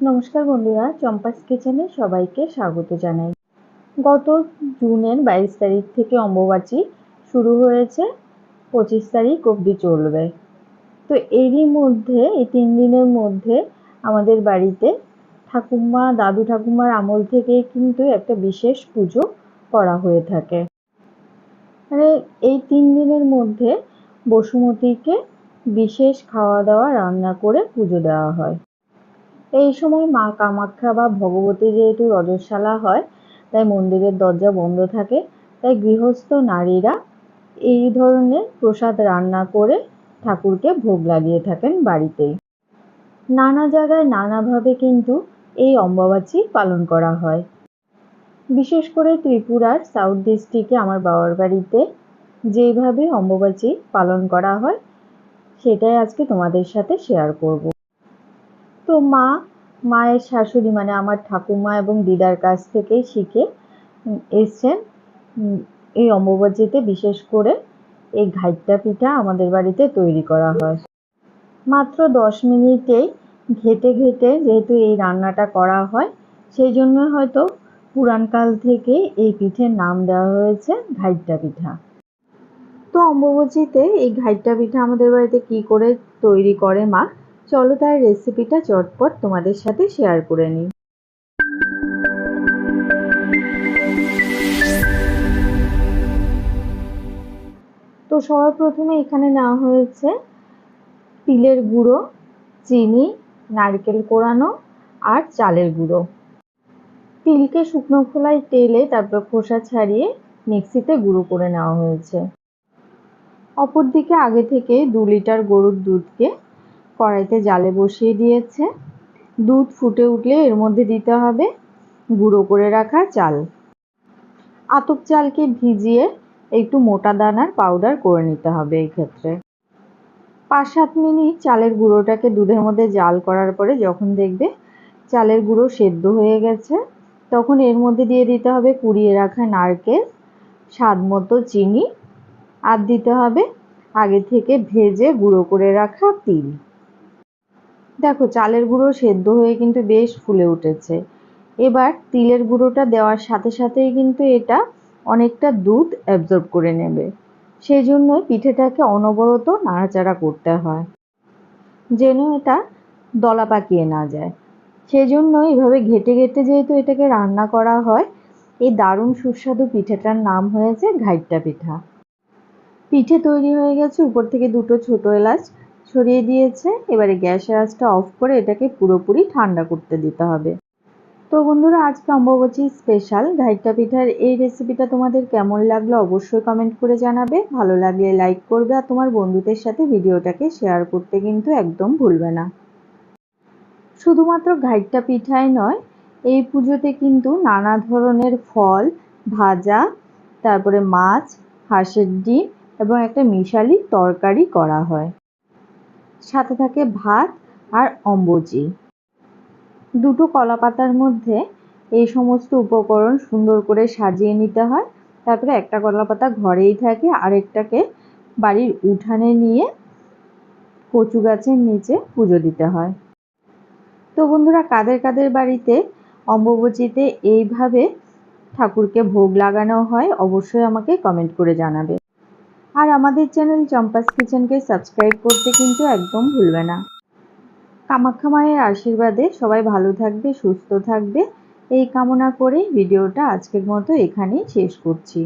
নমস্কার বন্ধুরা, চম্পাস কিচেনে সবাইকে স্বাগত জানাই। গত জুনের বাইশ তারিখ থেকে অম্বুবাচী শুরু হয়েছে, পঁচিশ তারিখ অবধি চলবে। তো এরই মধ্যে, এই তিন দিনের মধ্যে আমাদের বাড়িতে ঠাকুমা, দাদু ঠাকুমার আমল থেকে কিন্তু একটা বিশেষ পুজো করা হয়ে থাকে। মানে এই তিন দিনের মধ্যে বসুমতীকে বিশেষ খাওয়া দাওয়া রান্না করে পুজো দেওয়া হয়। এই সময় মা কামাখ্যা বা ভগবতী যেহেতু রজস্বালা হয়, তাই মন্দিরের দরজা বন্ধ থাকে, তাই গৃহস্থ নারীরা এই ধরনের প্রসাদ রান্না করে ঠাকুরকে ভোগ লাগিয়ে থাকেন বাড়িতেই নানা জায়গায় নানাভাবে কিন্তু এই অম্বাবাচী পালন করা হয়। বিশেষ করে ত্রিপুরার সাউথ ডিস্ট্রিক্টে আমার বাবার বাড়িতে যেভাবে অম্বুবাচী পালন করা হয়, সেটাই আজকে তোমাদের সাথে শেয়ার করব। তো মা, মায়ের শাশুড়ি মানে আমার ঠাকুমা এবং দিদার কাছ থেকেই শিখে এসছেন এই অম্বুবাচীতে বিশেষ করে এই ঘাইটটা পিঠা আমাদের বাড়িতে তৈরি করা হয়। মাত্র দশ মিনিটেই ঘেটে ঘেটে যেহেতু এই রান্নাটা করা হয়, সেই জন্য হয়তো পুরাণকাল থেকে এই পিঠের নাম দেওয়া হয়েছে ঘাইটটা পিঠা। তো অম্বুবাচীতে এই ঘাইটটা পিঠা আমাদের বাড়িতে কি করে তৈরি করে মা? চলো তার রেসিপিটা চটপট তোমাদের সাথে শেয়ার করে নিই। তো সবার প্রথমে এখানে নেওয়া হয়েছে তিলের গুঁড়ো, চিনি, নারকেল কোড়ানো আর চালের গুঁড়ো। তিলকে শুকনো খোলায় তেলে তারপর খোসা ছাড়িয়ে মিক্সিতে গুঁড়ো করে নেওয়া হয়েছে। অপরদিকে আগে থেকে দু লিটার গরুর দুধকে কড়াইতে জালে বসিয়ে দিয়েছে। দুধ ফুটে উঠলে এর মধ্যে দিতে হবে গুঁড়ো করে রাখা চাল। আতপ চালকে ভিজিয়ে একটু মোটা দানার পাউডার করে নিতে হবে এই ক্ষেত্রে। পাঁচ সাত মিনিট চালের গুঁড়োটাকে দুধের মধ্যে জাল করার পরে যখন দেখবে চালের গুঁড়ো সেদ্ধ হয়ে গেছে, তখন এর মধ্যে দিয়ে দিতে হবে কুড়িয়ে রাখা নারকেল, স্বাদ মতো চিনি, আর দিতে হবে আগে থেকে ভেজে গুঁড়ো করে রাখা তিল। দেখো, চালের গুঁড়ো সেদ্ধ হয়ে কিন্তু বেশ ফুলে উঠেছে। এবার তিলের গুঁড়োটা দেওয়ার সাথে সাথেই কিন্তু এটা অনেকটা দুধ অ্যাবজর্ব করে নেবে। সেই জন্য পিঠেটাকে অনবরত নাড়াচাড়া করতে হয়, যেন এটা দলা পাকিয়ে না যায়। সেই জন্য এভাবে ঘেটে ঘেটে যেহেতু এটাকে রান্না করা হয়, এই দারুণ সুস্বাদু পিঠেটার নাম হয়েছে ঘাইট্টা পিঠা। পিঠে তৈরি হয়ে গেছে উপর থেকে দুটো ছোট এলাচ ছড়িয়ে দিয়েছে। এবারে গ্যাসের আঁচটা অফ করে এটাকে পুরোপুরি ঠান্ডা করতে দিতে হবে। তো বন্ধুরা, আজকে অম্বুবাচী স্পেশাল ঘাইট্টা পিঠার এই রেসিপিটা তোমাদের কেমন লাগল অবশ্যই কমেন্ট করে জানাবে। ভালো লাগলে লাইক করবে আর তোমার বন্ধুদের সাথে ভিডিওটাকে শেয়ার করতে কিন্তু একদম ভুলবে না। শুধুমাত্র ঘাইট্টা পিঠাই নয়, এই পুজোতে কিন্তু নানা ধরনের ফল, ভাজা, তারপরে মাছ, হাঁসের ডিম এবং একটা মিশালি তরকারি করা হয়। সাথে থাকে ভাত আর অম্বুজি। দুটো কলা পাতার মধ্যে এই সমস্ত উপকরণ সুন্দর করে সাজিয়ে নিতে হয়। তারপরে একটা কলা পাতা ঘরেই থাকে, আরেকটাকে বাড়ির উঠানে নিয়ে কচু গাছের নিচে পুজো দিতে হয়। তো বন্ধুরা, কাদের কাদের বাড়িতে অম্বুবচীতে এইভাবে ঠাকুরকে ভোগ লাগানো হয়, অবশ্যই আমাকে কমেন্ট করে জানাবে। আর আমাদের চ্যানেল চম্পাস কিচেনকে সাবস্ক্রাইব করতে কিন্তু একদম ভুলবে না। কামাখ্যা মায়ের আশীর্বাদে সবাই ভালো থাকবে, সুস্থ থাকবে। এই কামনা করে ভিডিওটা আজকের মতো এখানেই শেষ করছি।